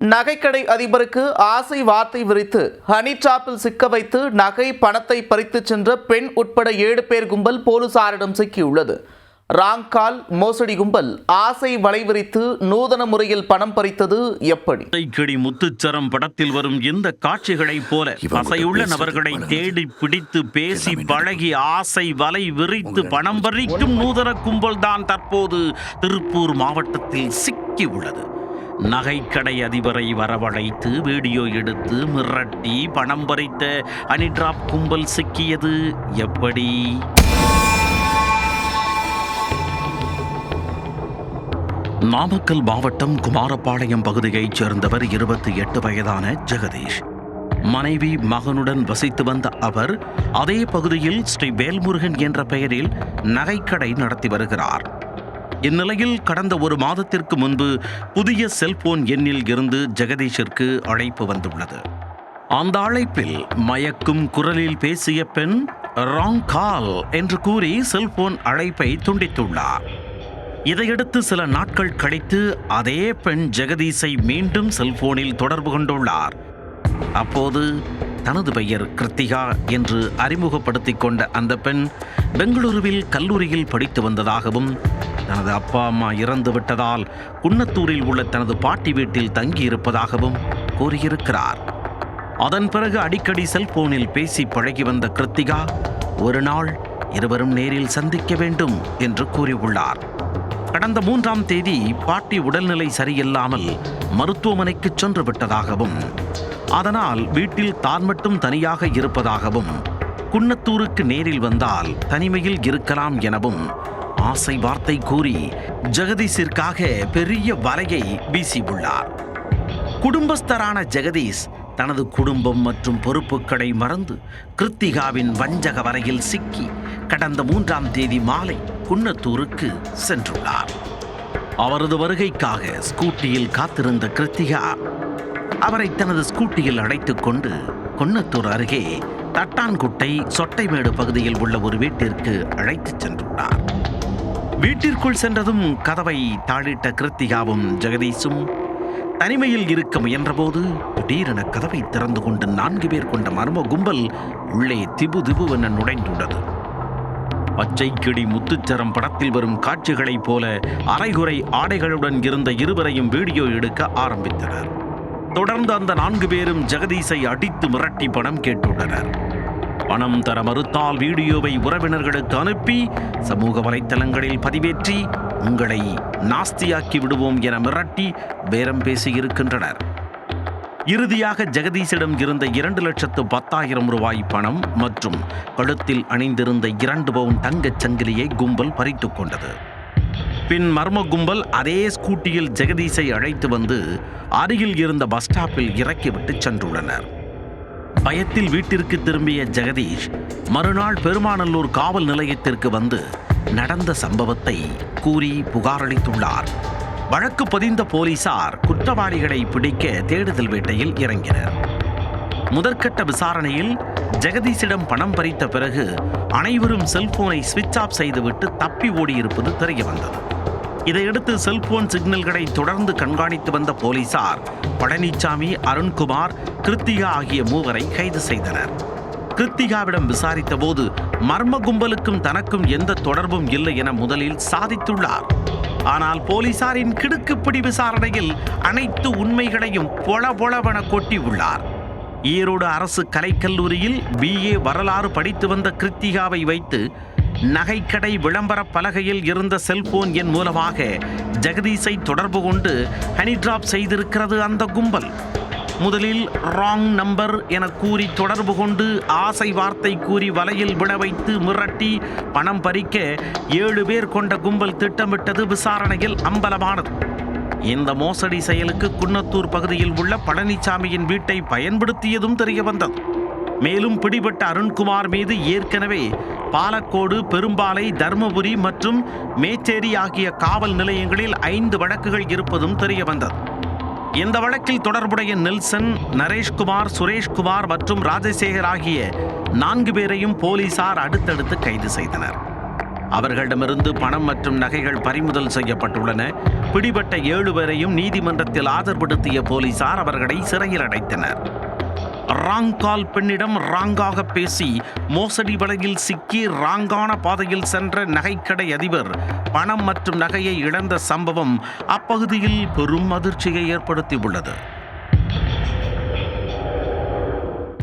நகைக்கடை அதிபருக்கு ஆசை வார்த்தை விரித்து ஹனி டிராப்பில் சிக்க வைத்து நகை பணத்தை பறித்துச் சென்ற பெண் உட்பட ஏழு பேர் கும்பல் போலீசாரிடம் சிக்கியுள்ளது. ராங்கால் மோசடி கும்பல் ஆசை வலை விரித்து நூதன முறையில் பணம் பறித்தது எப்படி? கிடி முத்துச்சரம் படத்தில் வரும் இந்த காட்சிகளைப் போல பசையுள்ள நபர்களை தேடி பிடித்து பேசி பழகி ஆசை வலை விரித்து பணம் பறிக்கும் நூதன கும்பல் தான் தற்போது திருப்பூர் மாவட்டத்தில் சிக்கி உள்ளது நகைக்கடை அதிபரை வரவழைத்து வீடியோ எடுத்து மிரட்டி பணம் பறித்த அனிட்ராப் கும்பல் சிக்கியது எப்படி? நாமக்கல் மாவட்டம் குமாரபாளையம் பகுதியைச் சேர்ந்தவர் இருபத்தி எட்டு வயதான ஜெகதீஷ். மனைவி மகனுடன் வசித்து வந்த அவர் அதே பகுதியில் ஸ்ரீ வேல்முருகன் என்ற பெயரில் நகைக்கடை நடத்தி வருகிறார். இந்நிலையில் கடந்த ஒரு மாதத்திற்கு முன்பு புதிய செல்போன் எண்ணில் இருந்து ஜெகதீஷிற்கு அழைப்பு வந்துள்ளது. அந்த அழைப்பில் மயக்கும் குரலில் பேசிய பெண் ராங் கால் என்று கூறி செல்போன் அழைப்பை துண்டித்துள்ளார். இதையடுத்து சில நாட்கள் கழித்து அதே பெண் ஜெகதீஷை மீண்டும் செல்போனில் தொடர்பு கொண்டுள்ளார். அப்போது தனது பெயர் கிருத்திகா என்று அறிமுகப்படுத்திக் கொண்ட அந்த பெண் பெங்களூருவில் கல்லூரியில் படித்து வந்ததாகவும் தனது அப்பா அம்மா இறந்து விட்டதால் குன்னத்தூரில் உள்ள தனது பாட்டி வீட்டில் தங்கியிருப்பதாகவும் கூறியிருக்கிறார். அதன் பிறகு அடிக்கடி செல்போனில் பேசி பழகி வந்த கிருத்திகா ஒரு நாள் இருவரும் நேரில் சந்திக்க வேண்டும் என்று கூறியுள்ளார். கடந்த மூன்றாம் தேதி பாட்டி உடல்நிலை சரியில்லாமல் மருத்துவமனைக்கு சென்று விட்டதாகவும் அதனால் வீட்டில் தான் மட்டும் தனியாக இருப்பதாகவும் குன்னத்தூருக்கு நேரில் வந்தால் தனிமையில் இருக்கலாம் எனவும் ஆசை வார்த்தை கூறி ஜெகதீஷிற்காக பெரிய வலையை வீசியுள்ளார். குடும்பஸ்தரான ஜெகதீஷ் தனது குடும்பம் மற்றும் பொறுப்புகளை மறந்து கிருத்திகாவின் வஞ்சக வரையில் சிக்கி கடந்த மூன்றாம் தேதி மாலை குன்னத்தூருக்கு சென்றுள்ளார். அவரது வருகைக்காக ஸ்கூட்டியில் காத்திருந்த கிருத்திகா அவரை தனது ஸ்கூட்டியில் அழைத்துக் கொண்டு குன்னத்தூர் அருகே தட்டான்குட்டை சொட்டைமேடு பகுதியில் உள்ள ஒரு வீட்டிற்கு அழைத்துச் சென்றுள்ளார். வீட்டிற்குள் சென்றதும் கதவை தாளிட்ட கிருத்திகாவும் ஜெகதீஷும் தனிமையில் இருக்க முயன்றபோது திடீரென கதவை திறந்து கொண்டு நான்கு பேர் கொண்ட மர்ம கும்பல் உள்ளே திபு திபுவென நுழைந்துள்ளது. பச்சை கிளி முத்துச்சரம் படத்தில் வரும் காட்சிகளைப் போல அரைகுறை ஆடைகளுடன் இருந்த இருவரையும் வீடியோ எடுக்க ஆரம்பித்தனர். தொடர்ந்து அந்த நான்கு பேரும் ஜெகதீஷை அடித்து மிரட்டி பணம் கேட்டுள்ளனர். பணம் தர மறுத்தால் வீடியோவை உறவினர்களுக்கு அனுப்பி சமூக வலைத்தளங்களில் பதிவேற்றி உங்களை நாஸ்தியாக்கி விடுவோம் என மிரட்டி பேரம் பேசியிருக்கின்றனர். இறுதியாக ஜெகதீஷிடம் இருந்த இரண்டு லட்சத்து பத்தாயிரம் ரூபாய் பணம் மற்றும் கழுத்தில் அணிந்திருந்த இரண்டு பவுன் தங்கச் சங்கிலியை கும்பல் பறித்து கொண்டது. பின் மர்ம கும்பல் அதே ஸ்கூட்டியில் ஜெகதீஷை அழைத்து வந்து அருகில் இருந்த பஸ் ஸ்டாப்பில் இறக்கிவிட்டு சென்றுள்ளனர். பயத்தில் வீட்டிற்கு திரும்பிய ஜெகதீஷ் மறுநாள் பெருமாநல்லூர் காவல் நிலையத்திற்கு வந்து நடந்த சம்பவத்தை கூறி புகாரளித்துள்ளார். வழக்கு பதிந்த போலீசார் குற்றவாளிகளை பிடிக்க தேடுதல் வேட்டையில் இறங்கினர். முதற்கட்ட விசாரணையில் ஜெகதீஷிடம் பணம் பறித்த பிறகு அனைவரும் செல்போனை சுவிட்ச் ஆஃப் செய்துவிட்டு தப்பி ஓடியிருப்பது தெரிய வந்தது இதையடுத்து செல்போன் சிக்னல்களை தொடர்ந்து கண்காணித்து வந்த போலீசார் பழனிசாமி அருண்குமார் கிருத்திகா ஆகிய மூவரை கைது செய்தனர். கிருத்திகாவிடம் விசாரித்த போது மர்ம கும்பலுக்கும் தனக்கும் எந்த தொடர்பும் இல்லை என முதலில் சாதித்துள்ளார். ஆனால் போலீசாரின் கிடுக்குப்பிடி விசாரணையில் அனைத்து உண்மைகளையும் பொல பொலவென கொட்டியுள்ளார். ஈரோடு அரசு கலைக்கல்லூரியில் பிஏ வரலாறு படித்து வந்த கிருத்திகாவை வைத்து நகைக்கடை விளம்பர பலகையில் இருந்த செல்போன் எண் மூலமாக ஜெகதீஷை தொடர்பு கொண்டு ஹனி டிராப் செய்திருக்கிறது அந்த கும்பல். முதலில் ராங் நம்பர் என கூறி தொடர்பு கொண்டு ஆசை வார்த்தை கூறி வலையில் விட வைத்து மிரட்டி பணம் பறிக்க ஏழு பேர் கொண்ட கும்பல் திட்டமிட்டது விசாரணையில் அம்பலமானது. இந்த மோசடி செயலுக்கு குன்னத்தூர் பகுதியில் உள்ள பழனிசாமியின் வீட்டை பயன்படுத்தியதும் தெரிய வந்தது மேலும் பிடிபட்ட அருண்குமார் மீது ஏற்கனவே பாலக்கோடு பெரும்பாலை தருமபுரி மற்றும் மேச்சேரி ஆகிய காவல் நிலையங்களில் ஐந்து வழக்குகள் இருப்பதும் தெரிய வந்தது இந்த வழக்கில் தொடர்புடைய நெல்சன் நரேஷ்குமார் சுரேஷ்குமார் மற்றும் ராஜசேகர் ஆகிய நான்கு பேரையும் போலீசார் அடுத்தடுத்து கைது செய்தனர். அவர்களிடமிருந்து பணம் மற்றும் நகைகள் பறிமுதல் செய்யப்பட்டுள்ளன. பிடிபட்ட ஏழு பேரையும் நீதிமன்றத்தில் ஆஜர்படுத்திய போலீசார் அவர்களை சிறையில் அடைத்தனர். ராங்கால் பெண்ணிடம் ராங்காக பேசி மோசடி வலையில் சிக்கி ராங்கான பாதையில் சென்ற நகைக்கடை அதிபர் பணம் மற்றும் நகையை இழந்த சம்பவம் அப்பகுதியில் பெரும் அதிர்ச்சியை ஏற்படுத்தியுள்ளது.